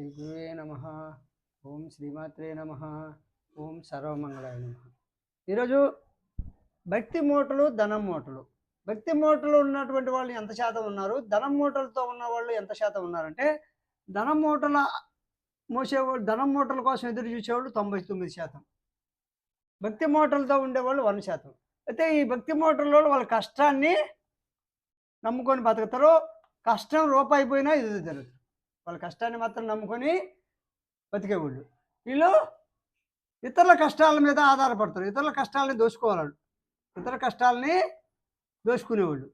శ్రీ గురువే నమ. ఓం శ్రీమాత్రే నమ. ఓం సర్వమంగళాయ నమ. ఈరోజు భక్తి మూటలు ధనం మూటలు. భక్తి మూటలు ఉన్నటువంటి వాళ్ళు ఎంత శాతం ఉన్నారు? ధనం మూటలతో ఉన్న వాళ్ళు ఎంత శాతం ఉన్నారంటే ధనం మూటల మోసేవాళ్ళు ధనం మూటల కోసం ఎదురు చూసేవాళ్ళు తొంభై తొమ్మిది శాతం. భక్తి మూటలతో ఉండేవాళ్ళు వన్ శాతం. అయితే ఈ భక్తి మూటల్లో వాళ్ళ కష్టాన్ని నమ్ముకొని బతుకుతారు కష్టం రూపాయి పోయినా ఇది జరుగుతుంది. వాళ్ళ కష్టాన్ని మాత్రం నమ్ముకొని బతికేవాళ్ళు. వీళ్ళు ఇతరుల కష్టాల మీద ఆధారపడతారు. ఇతరుల కష్టాలని దోచుకోవాలి ఇతర కష్టాలని దోచుకునేవాళ్ళు.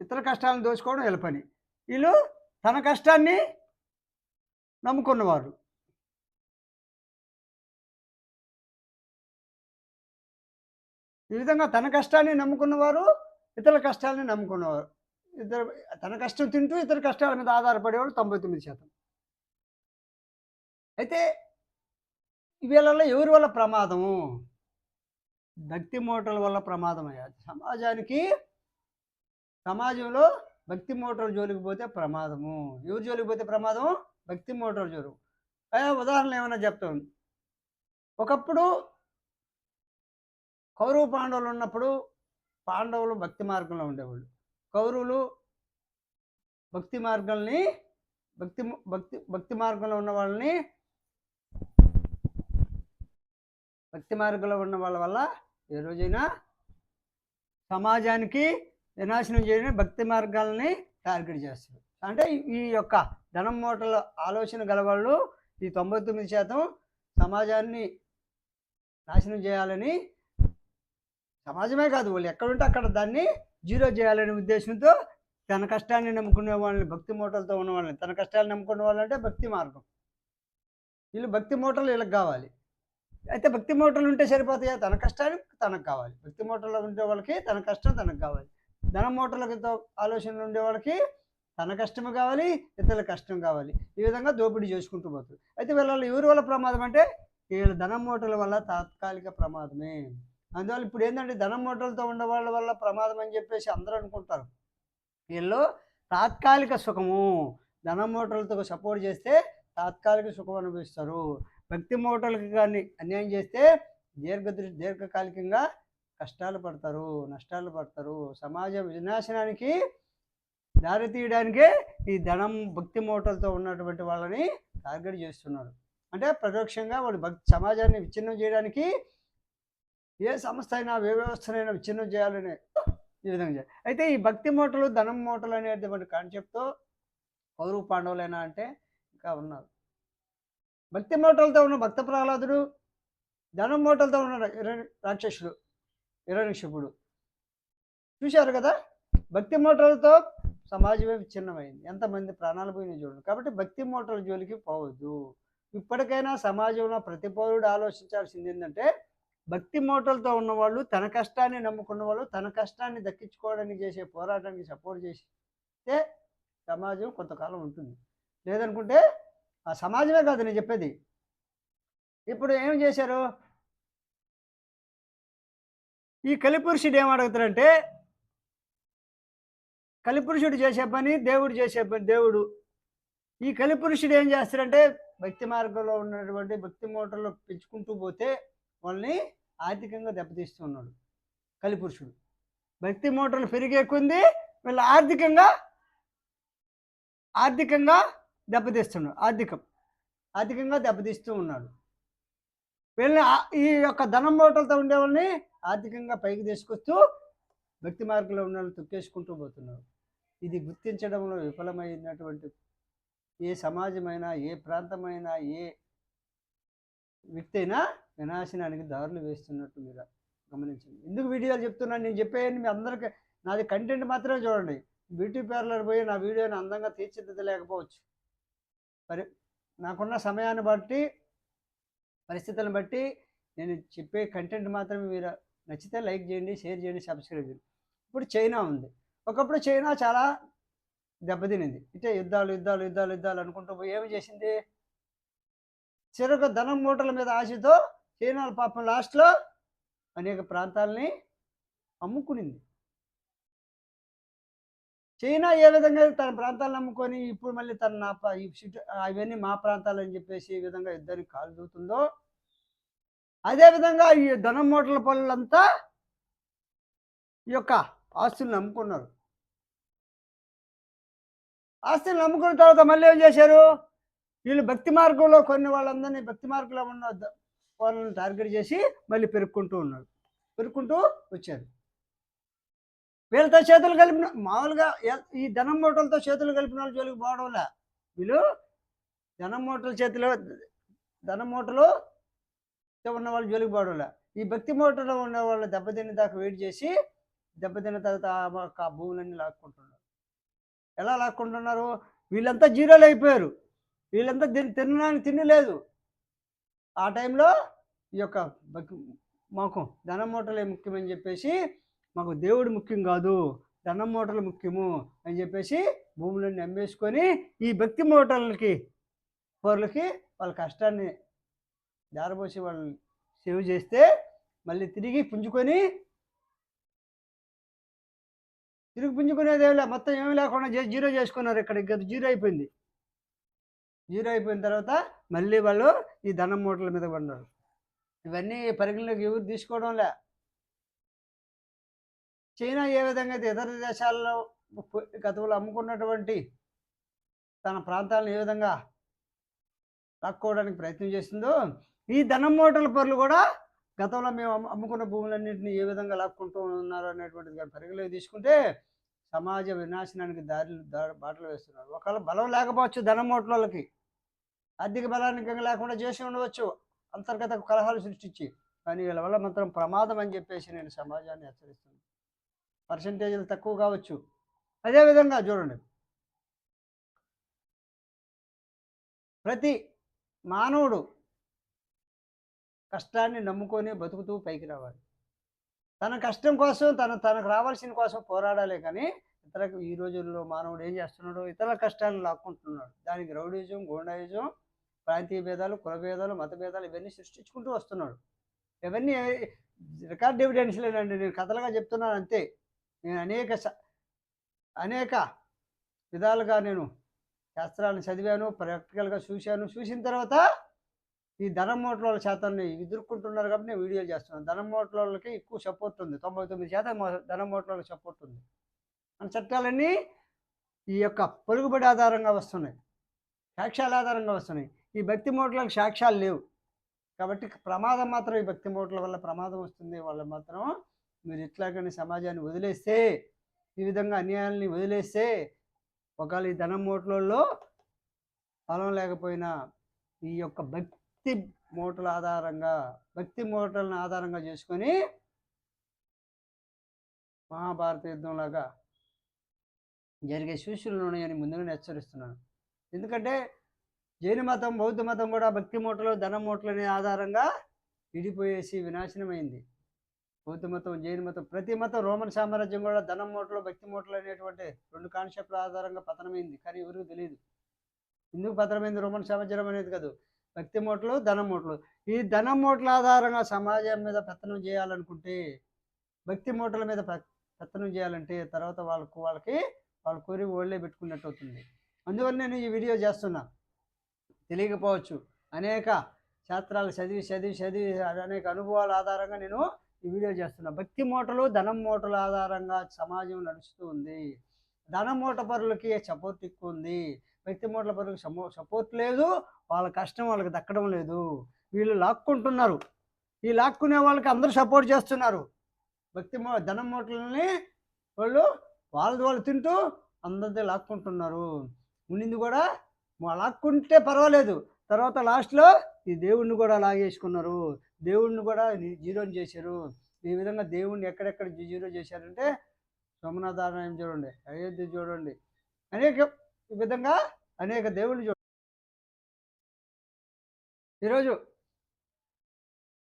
ఇతర కష్టాలను దోచుకోవడం వీళ్ళ పని. వీళ్ళు తన కష్టాన్ని నమ్ముకున్నవారు. ఈ విధంగా తన కష్టాన్ని నమ్ముకున్నవారు ఇతరుల కష్టాలని నమ్ముకున్నవారు. ఇద్దరు తన కష్టం తింటూ ఇతర కష్టాల మీద ఆధారపడేవాడు తొంభై తొమ్మిది శాతం. అయితే వీళ్ళలో ఎవరి వల్ల ప్రమాదము? భక్తి మోటార్ల వల్ల ప్రమాదం అయ్యాది సమాజానికి సమాజంలో భక్తి మోటార్ జోలికి పోతే ప్రమాదము. ఎవరి జోలికి పోతే ప్రమాదం భక్తి మోటార్ జోలు. అయ్యా ఉదాహరణ ఏమైనా చెప్తాను ఒకప్పుడు కౌరవ పాండవులు ఉన్నప్పుడు పాండవులు భక్తి మార్గంలో ఉండేవాళ్ళు. కౌరవులు భక్తి మార్గాల్ని భక్తి భక్తి భక్తి మార్గంలో ఉన్న వాళ్ళని భక్తి మార్గంలో ఉన్న వాళ్ళ వల్ల ఏ రోజైనా సమాజానికి వినాశనం చేయడం భక్తి మార్గాలని టార్గెట్ చేస్తారు. అంటే ఈ యొక్క ధనం మూటల ఆలోచన గలవాళ్ళు ఈ తొంభై తొమ్మిది శాతం సమాజాన్ని నాశనం చేయాలని సమాజమే కాదు వాళ్ళు ఎక్కడుంటే అక్కడ దాన్ని జీరో చేయాలనే ఉద్దేశంతో తన కష్టాన్ని నమ్ముకునే వాళ్ళని భక్తి మూటలతో ఉన్న వాళ్ళని తన కష్టాలు నమ్ముకునే వాళ్ళంటే భక్తి మార్గం. వీళ్ళు భక్తి మూటలు వీళ్ళకి కావాలి. అయితే భక్తి మూటలు ఉంటే సరిపోతాయా? తన కష్టానికి తనకు కావాలి. భక్తి మూటలో ఉండే వాళ్ళకి తన కష్టం తనకు కావాలి. ధన మూటలతో ఆలోచనలు ఉండే వాళ్ళకి తన కష్టం కావాలి ఇతరుల కష్టం కావాలి. ఈ విధంగా దోపిడీ చేసుకుంటూ పోతుంది అయితే వీళ్ళ ఎవరి వల్ల ప్రమాదం అంటే వీళ్ళ ధనం మూటల వల్ల తాత్కాలిక ప్రమాదమే. అందువల్ల ఇప్పుడు ఏంటంటే ధనం మూటలతో ఉండే వాళ్ళ వల్ల ప్రమాదం అని చెప్పేసి అందరూ అనుకుంటారు. వీళ్ళు తాత్కాలిక సుఖము. ధనం మూటలతో సపోర్ట్ చేస్తే తాత్కాలిక సుఖం అనుభవిస్తారు. భక్తి మూటలకు కానీ అన్యాయం చేస్తే దీర్ఘ దీర్ఘకాలికంగా కష్టాలు పడతారు నష్టాలు పడతారు. సమాజ వినాశనానికి దారి తీయడానికే ఈ ధనం భక్తి మూటలతో ఉన్నటువంటి వాళ్ళని టార్గెట్ చేస్తున్నారు. అంటే పరోక్షంగా వాళ్ళు భక్తి సమాజాన్ని విచ్ఛిన్నం చేయడానికి ఏ సంస్థ అయినా ఏ వ్యవస్థనైనా విచ్ఛిన్నం చేయాలనే ఈ విధంగా చేయాలి. అయితే ఈ భక్తి మూటలు ధనం మూటలు అనేటువంటి కాన్సెప్ట్తో కౌరవ పాండవులైనా అంటే ఇంకా ఉన్నారు. భక్తి మూటలతో ఉన్న భక్త ప్రహ్లాదుడు ధనం మూటలతో ఉన్న రాక్షసుడు హిరణ్యక్షపుడు చూశారు కదా? భక్తి మూటలతో సమాజమే విచ్ఛిన్నమైంది. ఎంతమంది ప్రాణాలు పోయినా చూడండి. కాబట్టి భక్తి మూటల జోలికి పోవద్దు. ఇప్పటికైనా సమాజంలో ప్రతి పౌరుడు ఆలోచించాల్సింది ఏంటంటే భక్తి మూటలతో ఉన్నవాళ్ళు తన కష్టాన్ని నమ్ముకున్న వాళ్ళు తన కష్టాన్ని దక్కించుకోవడానికి చేసే పోరాటానికి సపోర్ట్ చేస్తే సమాజం కొంతకాలం ఉంటుంది. లేదనుకుంటే ఆ సమాజమే కాదు నేను చెప్పేది. ఇప్పుడు ఏం చేశారు? ఈ కలిపురుషుడు ఏం అడుగుతారంటే కలిపురుషుడు చేసే పని దేవుడు చేసే పని దేవుడు. ఈ కలిపురుషుడు ఏం చేస్తారంటే భక్తి మార్గంలో ఉన్నటువంటి భక్తి మూటల్లో పెంచుకుంటూ పోతే వాళ్ళని ఆర్థికంగా దెబ్బతీస్తూ ఉన్నాడు. కలిపురుషుడు భక్తి మోటార్లు పెరిగే కొంది వీళ్ళు ఆర్థికంగా ఆర్థికంగా దెబ్బతీస్తున్నాడు. ఆర్థికం ఆర్థికంగా దెబ్బతీస్తూ ఉన్నాడు. వీళ్ళని ఈ యొక్క ధనం మూటలతో ఉండే వాళ్ళని ఆర్థికంగా పైకి తీసుకొస్తూ భక్తి మార్గంలో ఉన్న వాళ్ళు తొక్కేసుకుంటూ పోతున్నారు. ఇది గుర్తించడంలో విఫలమైనటువంటి ఏ సమాజమైనా ఏ ప్రాంతమైనా ఏ వ్యక్తి అయినా వినాశనానికి దారులు వేస్తున్నట్టు మీరు గమనించండి. ఎందుకు వీడియోలు చెప్తున్నాను? నేను చెప్పేయండి మీ అందరికీ నాది కంటెంట్ మాత్రమే చూడండి. బ్యూటీ పార్లర్ పోయి నా వీడియోని అందంగా తీర్చిదిద్దలేకపోవచ్చు. పరి నాకున్న సమయాన్ని బట్టి పరిస్థితులను బట్టి నేను చెప్పే కంటెంట్ మాత్రమే మీరు నచ్చితే లైక్ చేయండి షేర్ చేయండి సబ్స్క్రైబ్ చేయండి. ఇప్పుడు చైనా ఉంది. ఒకప్పుడు చైనా చాలా దెబ్బతినింది. అంటే యుద్ధాలు యుద్ధాలు యుద్ధాలు యుద్ధాలు అనుకుంటూ పోయి ఏమి చేసింది? చెరొక ధనం మూటల మీద ఆశతో చైనా పాపం లాస్ట్లో అనేక ప్రాంతాలని అమ్ముకునింది. చైనా ఏ విధంగా తన ప్రాంతాలను నమ్ముకొని ఇప్పుడు మళ్ళీ తన నా ఈ సిటీ- అవన్నీ మా ప్రాంతాలు అని చెప్పేసి ఈ విధంగా యుద్ధానికి కాలు దూతుందో అదేవిధంగా ఈ ధనం మూటల పనులంతా ఈ యొక్క ఆస్తులు అమ్ముకున్నారు. ఆస్తులు నమ్ముకున్న తర్వాత మళ్ళీ ఏం చేశారు? వీళ్ళు భక్తి మార్గంలో కొన్ని వాళ్ళందరినీ భక్తి మార్గంలో ఉన్న వాళ్ళని టార్గెట్ చేసి మళ్ళీ పెరుక్కుంటూ ఉన్నారు పెరుక్కుంటూ వచ్చారు వీళ్ళతో చేతులు కలిపిన మామూలుగా ఈ ధనం మూటలతో చేతులు కలిపిన వాళ్ళు జోలికి పోవడంలా వీళ్ళు ధనం మూటల చేతిలో ధనం మూటలు ఉన్న వాళ్ళు జోలికి పోవడంలా ఈ భక్తి మూటలో ఉన్న వాళ్ళు దెబ్బతిన్న దాకా వెయిట్ చేసి దెబ్బతిన్న తర్వాత ఆ భూములన్నీ లాక్కుంటున్నారు. ఎలా లాక్కుంటున్నారు? వీళ్ళంతా జీరోలు అయిపోయారు. వీళ్ళంతా దీన్ని తినడానికి తినలేదు. ఆ టైంలో ఈ యొక్క మాకు ధనం మూటలే ముఖ్యమని చెప్పేసి మాకు దేవుడు ముఖ్యం కాదు ధనం మూటలు ముఖ్యము అని చెప్పేసి భూములన్నీ అమ్మేసుకొని ఈ భక్తి మూటలకి పౌరులకి వాళ్ళ కష్టాన్ని జారబోసి వాళ్ళని సేవ్ చేస్తే మళ్ళీ తిరిగి పుంజుకొని తిరిగి పుంజుకునేది ఏమి మొత్తం ఏమి లేకుండా జీరో చేసుకున్నారు ఇక్కడ. ఇంకా జీరో అయిపోయింది. జీరో అయిపోయిన తర్వాత మళ్ళీ వాళ్ళు ఈ ధనం మూటల మీద పడినారు ఇవన్నీ పరిగణలోకి ఎవరు తీసుకోవడంలే. చైనా ఏ విధంగా అయితే ఇతర దేశాల్లో పొ- గతంలో అమ్ముకున్నటువంటి తన ప్రాంతాలను ఏ విధంగా లాక్కోవడానికి ప్రయత్నం చేసిందో ఈ ధనం మూటల పనులు కూడా గతంలో మేము అమ్ముకున్న భూములన్నింటినీ ఏ విధంగా లాక్కుంటూ ఉన్నారు అనేటువంటిది కానీ పరిగణలోకి తీసుకుంటే సమాజ వినాశనానికి దారిలు దారి బాటలు వేస్తున్నారు. ఒకవేళ బలం లేకపోవచ్చు ధనం మూటలకి ఆర్థిక బలానికి లేకుండా చేసి ఉండవచ్చు. అంతర్గత కలహాలు సృష్టించి కానీ వీళ్ళ వల్ల మాత్రం ప్రమాదం అని చెప్పేసి నేను సమాజాన్ని హెచ్చరిస్తున్నాను. పర్సంటేజీలు తక్కువ కావచ్చు. అదేవిధంగా చూడండి. ప్రతి మానవుడు కష్టాన్ని నమ్ముకొని బతుకుతూ పైకి రావాలి. తన కష్టం కోసం తన తనకు రావాల్సిన కోసం పోరాడాలి కానీ ఇతర ఈ రోజుల్లో మానవుడు ఏం చేస్తున్నాడు ఇతర కష్టాన్ని లాక్కుంటున్నాడు. దానికి రౌడీజం గోండాయిజం ప్రాంతీయ భేదాలు కుల భేదాలు మత భేదాలు ఇవన్నీ సృష్టించుకుంటూ వస్తున్నాడు. ఇవన్నీ రికార్డ్ ఎవిడెన్స్లేనండి. నేను కథలుగా చెప్తున్నాను అంతే. నేను అనేక స- అనేక విధాలుగా నేను శాస్త్రాలను చదివాను ప్రాక్టికల్గా చూశాను. చూసిన తర్వాత ఈ ధనం మూటల వాళ్ళ శాతాన్ని ఎదుర్కొంటున్నారు కాబట్టి నేను వీడియోలు చేస్తున్నాను. ధనం మూటల వాళ్ళకి ఎక్కువ సపోర్ట్ ఉంది. తొంభై తొమ్మిది శాతం ధనం మూటల వాళ్ళకి సపోర్ట్ ఉంది. మన చట్టాలన్నీ ఈ యొక్క పొరుగుబడి ఆధారంగా వస్తున్నాయి. సాక్ష్యాల ఆధారంగా వస్తున్నాయి. ఈ భక్తి మూటలకు సాక్ష్యాలు లేవు. కాబట్టి ప్రమాదం మాత్రం ఈ భక్తి మూటల వల్ల ప్రమాదం వస్తుంది. వాళ్ళు మాత్రం మీరు ఇట్లాగని సమాజాన్ని వదిలేస్తే ఈ విధంగా అన్యాయాల్ని వదిలేస్తే ఒకవేళ ఈ ధనం మూటలలో ఫలం లేకపోయినా ఈ యొక్క భక్తి మూటల ఆధారంగా భక్తి మూటలను ఆధారంగా చేసుకొని మహాభారత యుద్ధంలాగా జరిగే సూచనలు ఉన్నాయని ముందుగానే హెచ్చరిస్తున్నాను. ఎందుకంటే జైన మతం బౌద్ధ మతం కూడా భక్తి మూటలు ధనం మూటలనే ఆధారంగా విడిపోయేసి వినాశనమైంది. బౌద్ధ మతం జైన మతం ప్రతి మతం రోమన్ సామ్రాజ్యం కూడా ధనం మూటలు భక్తి మూటలు అనేటువంటి రెండు కాన్సెప్ట్ల ఆధారంగా పతనమైంది. కానీ ఎవరికి తెలియదు ఎందుకు పతనమైంది రోమన్ సామ్రాజ్యం అనేది కాదు. భక్తి మూటలు ధనం మూటలు. ఈ ధనం మూటల ఆధారంగా సమాజం మీద పెత్తనం చేయాలనుకుంటే భక్తి మూటల మీద పెత్తనం చేయాలంటే తర్వాత వాళ్ళకు వాళ్ళకి వాళ్ళ కోరి ఓళ్ళే పెట్టుకున్నట్టు అవుతుంది. అందువల్ల నేను ఈ వీడియో చేస్తున్నా. తెలియకపోవచ్చు. అనేక శాస్త్రాలు చదివి చదివి చదివి అనేక అనుభవాల ఆధారంగా నేను ఈ వీడియో చేస్తున్నా. భక్తి మూటలు ధనం మూటల ఆధారంగా సమాజం నడుస్తూ ఉంది. ధనం మూట పరులకి సపోర్ట్ ఎక్కువ ఉంది. భక్తి మూటల పరులకు సపోర్ట్ లేదు. వాళ్ళ కష్టం వాళ్ళకి దక్కడం లేదు. వీళ్ళు లాక్కుంటున్నారు. ఈ లాక్కునే వాళ్ళకి అందరూ సపోర్ట్ చేస్తున్నారు. భక్తి మూ ధనం మూటలని వాళ్ళు వాళ్ళది వాళ్ళు తింటూ అందరిది లాక్కుంటున్నారు. ఉండింది కూడా లాక్కుంటే పర్వాలేదు. తర్వాత లాస్ట్లో ఈ దేవుణ్ణి కూడా లాగేసుకున్నారు దేవుణ్ణి కూడా జీరోని చేశారు. ఈ విధంగా దేవుణ్ణి ఎక్కడెక్కడ జీ- జీరో చేశారంటే సోమనాథారాయణ చూడండి అయోధ్య చూడండి. అనేక ఈ విధంగా అనేక దేవుళ్ళు చూడండి ఈరోజు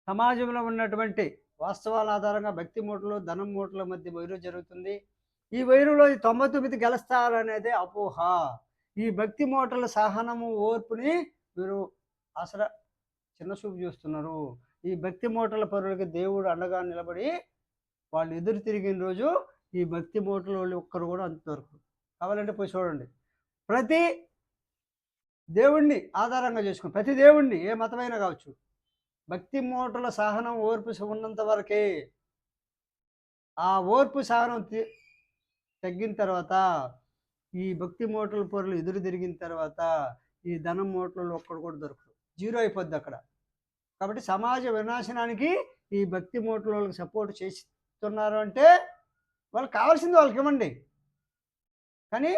సమాజంలో ఉన్నటువంటి వాస్తవాల ఆధారంగా భక్తి మూటలు ధనం మూటల మధ్య వైరు జరుగుతుంది. ఈ వైరులో ఈ తొంభై తొమ్మిది గెలుస్తారనేదే అపోహ. ఈ భక్తి మూటల సహనము ఓర్పుని మీరు అసలు చిన్న చూపు చూస్తున్నారు. ఈ భక్తి మూటల పరులకి దేవుడు అండగా నిలబడి వాళ్ళు ఎదురు తిరిగిన రోజు ఈ భక్తి మోటల వాళ్ళు ఒక్కరు కూడా అంతవరకు కావాలంటే పోయి చూడండి. ప్రతి దేవుణ్ణి ఆధారంగా చేసుకుని ప్రతి దేవుణ్ణి ఏ మతమైనా కావచ్చు భక్తి మూటల సహనం ఓర్పు ఉన్నంత వరకే ఆ ఓర్పు సహనం తి- తగ్గిన తర్వాత ఈ భక్తి మూటల పొరలు ఎదురు తిరిగిన తర్వాత ఈ ధనం మూటలలో ఒక్కడు కూడా దొరకదు జీరో అయిపోద్ది అక్కడ. కాబట్టి సమాజ వినాశనానికి ఈ భక్తి మూటల వాళ్ళకి సపోర్ట్ చేస్తున్నారు అంటే వాళ్ళకి కావాల్సింది వాళ్ళకి ఇవ్వండి. కానీ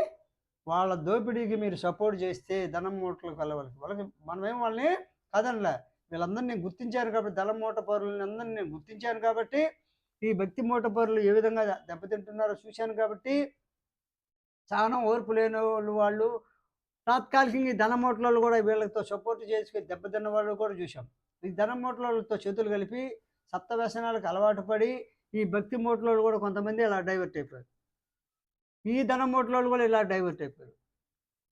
వాళ్ళ దోపిడీకి మీరు సపోర్ట్ చేస్తే ధనం మూటలు కలవాలి వాళ్ళకి మనమేం వాళ్ళని కాదనిలే. వీళ్ళందరినీ గుర్తించాను కాబట్టి ధనం మూట పౌరులని అందరినీ నేను గుర్తించాను కాబట్టి ఈ భక్తి మూట పౌరులు ఏ విధంగా దెబ్బతింటున్నారో చూశాను కాబట్టి చాలా ఓర్పు లేని వాళ్ళు వాళ్ళు. తాత్కాలికంగా ఈ ధన కూడా వీళ్ళతో సపోర్ట్ చేసుకుని దెబ్బతిన్న వాళ్ళు కూడా చూసాం ఈ ధనమోట్లతో మూటలతో చేతులు కలిపి సప్త వ్యసనాలకు అలవాటు పడి ఈ భక్తి మోట్లలో కూడా కొంతమంది ఇలా డైవర్ట్ అయిపోయారు. ఈ ధన మూటలలో కూడా ఇలా డైవర్ట్ అయిపోయారు.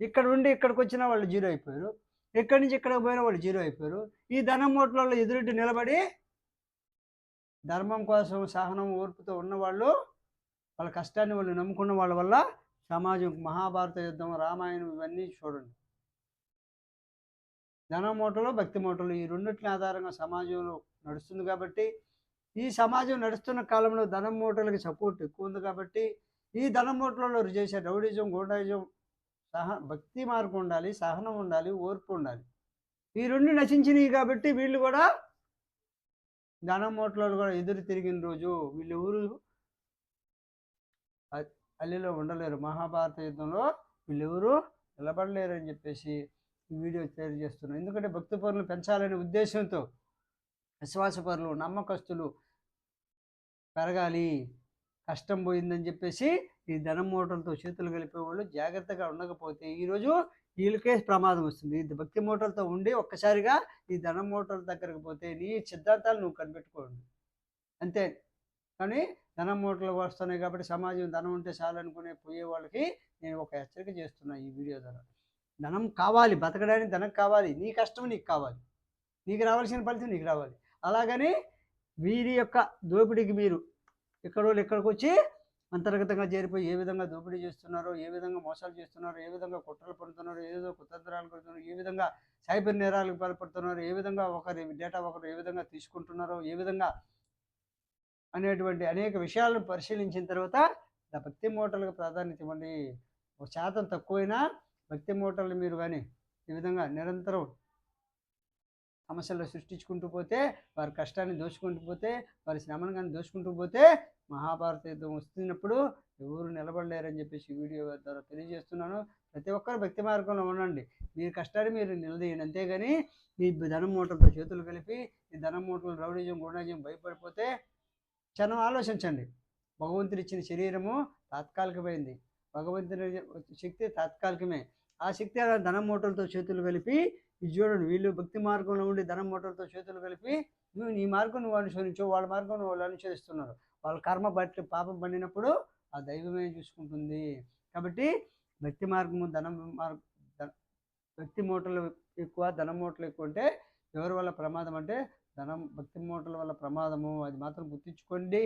ఇక్కడ ఉండి ఇక్కడికి వచ్చిన వాళ్ళు జీరో అయిపోయారు. ఎక్కడి నుంచి ఇక్కడికి పోయిన వాళ్ళు జీరో అయిపోయారు. ఈ ధనం మూటలలో నిలబడి ధర్మం కోసం సహనం ఓర్పుతో ఉన్నవాళ్ళు వాళ్ళ కష్టాన్ని వాళ్ళు నమ్ముకున్న వాళ్ళ వల్ల సమాజం మహాభారత యుద్ధం రామాయణం ఇవన్నీ చూడండి. ధన మూటలు భక్తి మూటలు ఈ రెండింటిని ఆధారంగా సమాజంలో నడుస్తుంది కాబట్టి ఈ సమాజం నడుస్తున్న కాలంలో ధనం మూటలకి సపోర్ట్ ఎక్కువ ఉంది కాబట్టి ఈ ధనం మూటలలో చేసే రౌడిజం గోండాయిజం సహ భక్తి మార్గం ఉండాలి సహనం ఉండాలి ఓర్పు ఉండాలి. ఈ రెండు నశించినవి కాబట్టి వీళ్ళు కూడా ధనం మూటలలో కూడా ఎదురు తిరిగిన రోజు వీళ్ళు ఊరు అల్లిలో ఉండలేరు. మహాభారత యుద్ధంలో వీళ్ళెవరు నిలబడలేరు అని చెప్పేసి ఈ వీడియో షేర్ చేస్తున్నాను ఎందుకంటే భక్తి పరులు పెంచాలనే ఉద్దేశంతో విశ్వాసపరులు నమ్మకస్తులు పెరగాలి కష్టం పోయిందని చెప్పేసి ఈ ధనం మూటలతో చేతులు కలిపేవాళ్ళు జాగ్రత్తగా ఉండకపోతే ఈరోజు వీళ్ళకే ప్రమాదం వస్తుంది. ఈ భక్తి మూటలతో ఉండి ఒక్కసారిగా ఈ ధనం మూటల దగ్గరకు పోతే నీ సిద్ధాంతాలు నువ్వు కనిపెట్టుకోండి. అంతే. కానీ ధనం మూటలు వస్తున్నాయి కాబట్టి సమాజం ధనం ఉంటే చాలనుకునే పోయే వాళ్ళకి నేను ఒక హెచ్చరిక చేస్తున్నా ఈ వీడియో ద్వారా. ధనం కావాలి బతకడానికి ధనం కావాలి నీ కష్టం నీకు కావాలి నీకు రావాల్సిన ఫలితం నీకు రావాలి. అలాగని వీరి యొక్క దోపిడీకి మీరు ఇక్కడ వాళ్ళు ఇక్కడికి వచ్చి అంతర్గతంగా చేరిపోయి ఏ విధంగా దోపిడీ చేస్తున్నారో ఏ విధంగా మోసాలు చేస్తున్నారో ఏ విధంగా కుట్రలు పడుతున్నారో ఏ విధంగా కుతంత్రాలు పడుతున్నారో ఏ విధంగా సైబర్ నేరాలకు పాల్పడుతున్నారో ఏ విధంగా ఒకరి డేటా ఒకరు ఏ విధంగా తీసుకుంటున్నారో ఏ విధంగా అనేటువంటి అనేక విషయాలను పరిశీలించిన తర్వాత భక్తి మూటలకు ప్రాధాన్యత ఇవ్వండి. ఒక శాతం తక్కువైనా భక్తి మూటలు మీరు కానీ ఈ విధంగా నిరంతరం సమస్యలు సృష్టించుకుంటూ పోతే వారి కష్టాన్ని దోచుకుంటూ పోతే వారి శ్రమను కానీ దోచుకుంటూ పోతే మహాభారత యుద్ధం వస్తున్నప్పుడు ఎవరు నిలబడలేరని చెప్పేసి వీడియో ద్వారా తెలియజేస్తున్నాను. ప్రతి ఒక్కరు భక్తి మార్గంలో ఉండండి. మీ కష్టాన్ని మీరు నిలదీయండి. అంతేగాని మీ ధనం మూటలతో చేతులు కలిపి ఈ ధనం మూటలు రౌడీజం గుండాజం భయపడిపోతే క్షణం ఆలోచించండి. భగవంతుడు ఇచ్చిన శరీరము తాత్కాలికమైంది. భగవంతుని శక్తి తాత్కాలికమే. ఆ శక్తి అలా ధనం మూటలతో చేతులు కలిపి చూడండి వీళ్ళు భక్తి మార్గంలో ఉండి ధనం మూటలతో చేతులు కలిపి నువ్వు నీ మార్గం నువ్వు అనుసరించు వాళ్ళ మార్గం వాళ్ళు అనుసరిస్తున్నారు. వాళ్ళ కర్మ బట్టి పాపం పండినప్పుడు ఆ దైవమే చూసుకుంటుంది. కాబట్టి భక్తి మార్గము ధనం మార్గ ధన- భక్తి మూటలు ఎక్కువ ధనం మూటలు ఎక్కువ అంటే ఎవరి వల్ల ప్రమాదం అంటే ధనం భక్తి మూటల వల్ల ప్రమాదము అది మాత్రం గుర్తించుకోండి.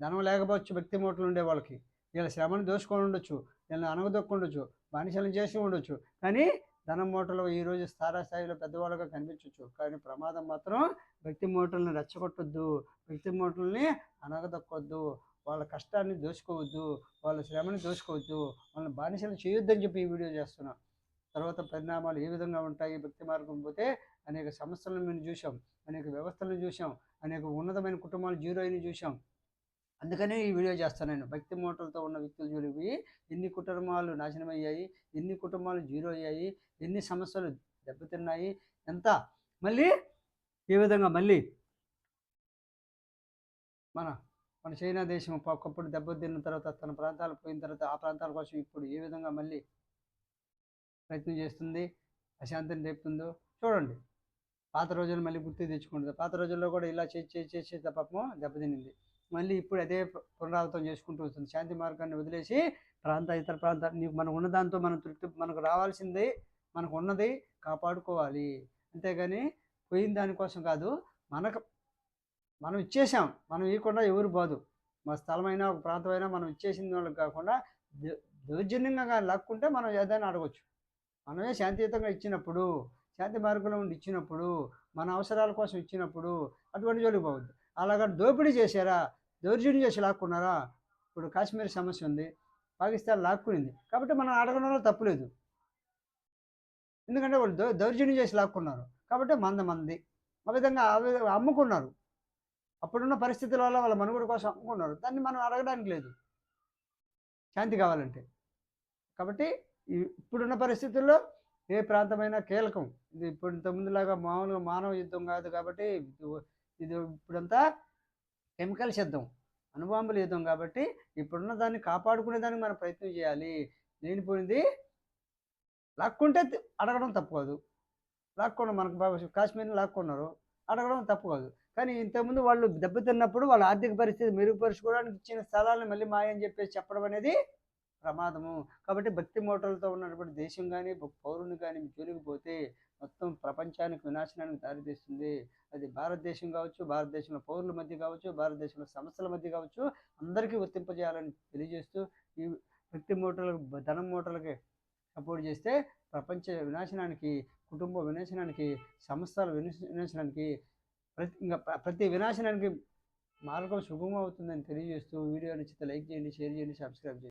ధనం లేకపోవచ్చు భక్తి మూటలు ఉండే వాళ్ళకి. వీళ్ళ శ్రమను దోచుకొని ఉండొచ్చు వీళ్ళని అనగదొక్కుండొచ్చు బానిసలను చేసి ఉండొచ్చు. కానీ ధనం మూటలు ఈరోజు స్థాయిలో పెద్దవాళ్ళుగా కనిపించవచ్చు కానీ ప్రమాదం మాత్రం వ్యక్తి మూటలను రెచ్చగొట్టొద్దు వ్యక్తి మూటల్ని అనగదొక్కొద్దు వాళ్ళ కష్టాన్ని దోచుకోవద్దు వాళ్ళ శ్రమని దోచుకోవద్దు వాళ్ళని బానిసలు చేయొద్దని చెప్పి ఈ వీడియో చేస్తున్నాం. తర్వాత పరిణామాలు ఏ విధంగా ఉంటాయి భక్తి మార్గం పోతే అనేక సమస్యలను మేము చూసాం అనేక వ్యవస్థలను చూసాం అనేక ఉన్నతమైన కుటుంబాలు జీరో అయిన చూసాం అందుకనే ఈ వీడియో చేస్తాను నేను. భక్తి మోటలతో ఉన్న వ్యక్తులు చూడిపోయి ఎన్ని కుటుంబాలు నాశనం అయ్యాయి ఎన్ని కుటుంబాలు జీరో అయ్యాయి ఎన్ని సమస్యలు దెబ్బతిన్నాయి ఎంత? మళ్ళీ ఏ విధంగా మళ్ళీ మన మన చైనా దేశం ఒకప్పుడు దెబ్బతిన్న తర్వాత తన ప్రాంతాలు పోయిన తర్వాత ఆ ప్రాంతాల కోసం ఇప్పుడు ఏ విధంగా మళ్ళీ ప్రయత్నం చేస్తుంది అశాంతిని రేపుతుందో చూడండి. పాత రోజులు మళ్ళీ గుర్తు తెచ్చుకుంటుంది. పాత రోజుల్లో కూడా ఇలా చేసి చేసి చేసి పాపము దెబ్బతినింది. మళ్ళీ ఇప్పుడు అదే పునరావృతం చేసుకుంటూ వస్తుంది. శాంతి మార్గాన్ని వదిలేసి ప్రాంత ఇతర ప్రాంత నీకు మనకు ఉన్న దాంతో మనం తృప్తి మనకు రావాల్సింది మనకు ఉన్నది కాపాడుకోవాలి. అంతేగాని పోయిన దానికోసం కాదు మనకు మనం ఇచ్చేసాం. మనం ఇవ్వకుండా ఎవరు బాదు మా స్థలమైనా ఒక ప్రాంతమైనా మనం ఇచ్చేసిన వాళ్ళకి కాకుండా దౌర్జన్యంగా లాక్కుంటే మనం ఏదైనా అడగచ్చు. మనమే శాంతియుతంగా ఇచ్చినప్పుడు శాంతి మార్గంలో ఉండి ఇచ్చినప్పుడు మన అవసరాల కోసం ఇచ్చినప్పుడు అటువంటి జోలికి పోవద్దు. అలాగా దోపిడీ చేశారా? దౌర్జన్యం చేసి లాక్కున్నారా? ఇప్పుడు కాశ్మీర్ సమస్య ఉంది పాకిస్తాన్ లాక్కునింది. కాబట్టి మనం అడగడంలో తప్పులేదు ఎందుకంటే వాళ్ళు దౌ దౌర్జన్యం చేసి లాక్కున్నారు. కాబట్టి మంద మంది ఆ విధంగా అమ్ముకున్నారు. అప్పుడున్న పరిస్థితుల వల్ల వాళ్ళ మనుగడ కోసం అమ్ముకున్నారు. దాన్ని మనం అడగడానికి లేదు. శాంతి కావాలంటే. కాబట్టి ఇప్పుడున్న పరిస్థితుల్లో ఏ ప్రాంతమైనా కీలకం. ఇది ఇప్పుడు ఇంతకుముందులాగా మామూలుగా మానవ యుద్ధం కాదు కాబట్టి ఇది- ఇప్పుడంతా కెమికల్స్ యుద్ధం అణుబాంబుల యుద్ధం కాబట్టి ఇప్పుడున్న దాన్ని కాపాడుకునే దానికి మనం ప్రయత్నం చేయాలి. లేనిపోయింది లాక్కుంటే అడగడం తప్పు కాదు. లాక్కోండి మనకు కాశ్మీర్ని లాక్కున్నారు అడగడం తప్పు కాదు. కానీ ఇంతకుముందు వాళ్ళు దెబ్బతిన్నప్పుడు వాళ్ళ ఆర్థిక పరిస్థితి మెరుగుపరుచుకోవడానికి ఇచ్చిన స్థలాలను మళ్ళీ మాయని చెప్పేసి చెప్పడం అనేది ప్రమాదము. కాబట్టి భక్తి మోటార్లతో ఉన్నటువంటి దేశం కానీ పౌరుని కానీ జోలికి పోతే మొత్తం ప్రపంచానికి వినాశనానికి దారితీస్తుంది. అది భారతదేశం కావచ్చు భారతదేశంలో పౌరుల మధ్య కావచ్చు భారతదేశంలో సంస్థల మధ్య కావచ్చు అందరికీ వర్తింపజేయాలని తెలియజేస్తూ ఈ వ్యక్తి మూటలకు ధనం మూటలకి సపోర్ట్ చేస్తే ప్రపంచ వినాశనానికి కుటుంబ వినాశనానికి సంస్థల వినాశనానికి ప్రతి ఇంకా ప్ర- ప్రతి వినాశనానికి మార్గం సుగమం అవుతుందని తెలియజేస్తూ వీడియో నచ్చితే లైక్ చేయండి షేర్ చేయండి సబ్స్క్రైబ్ చేయండి.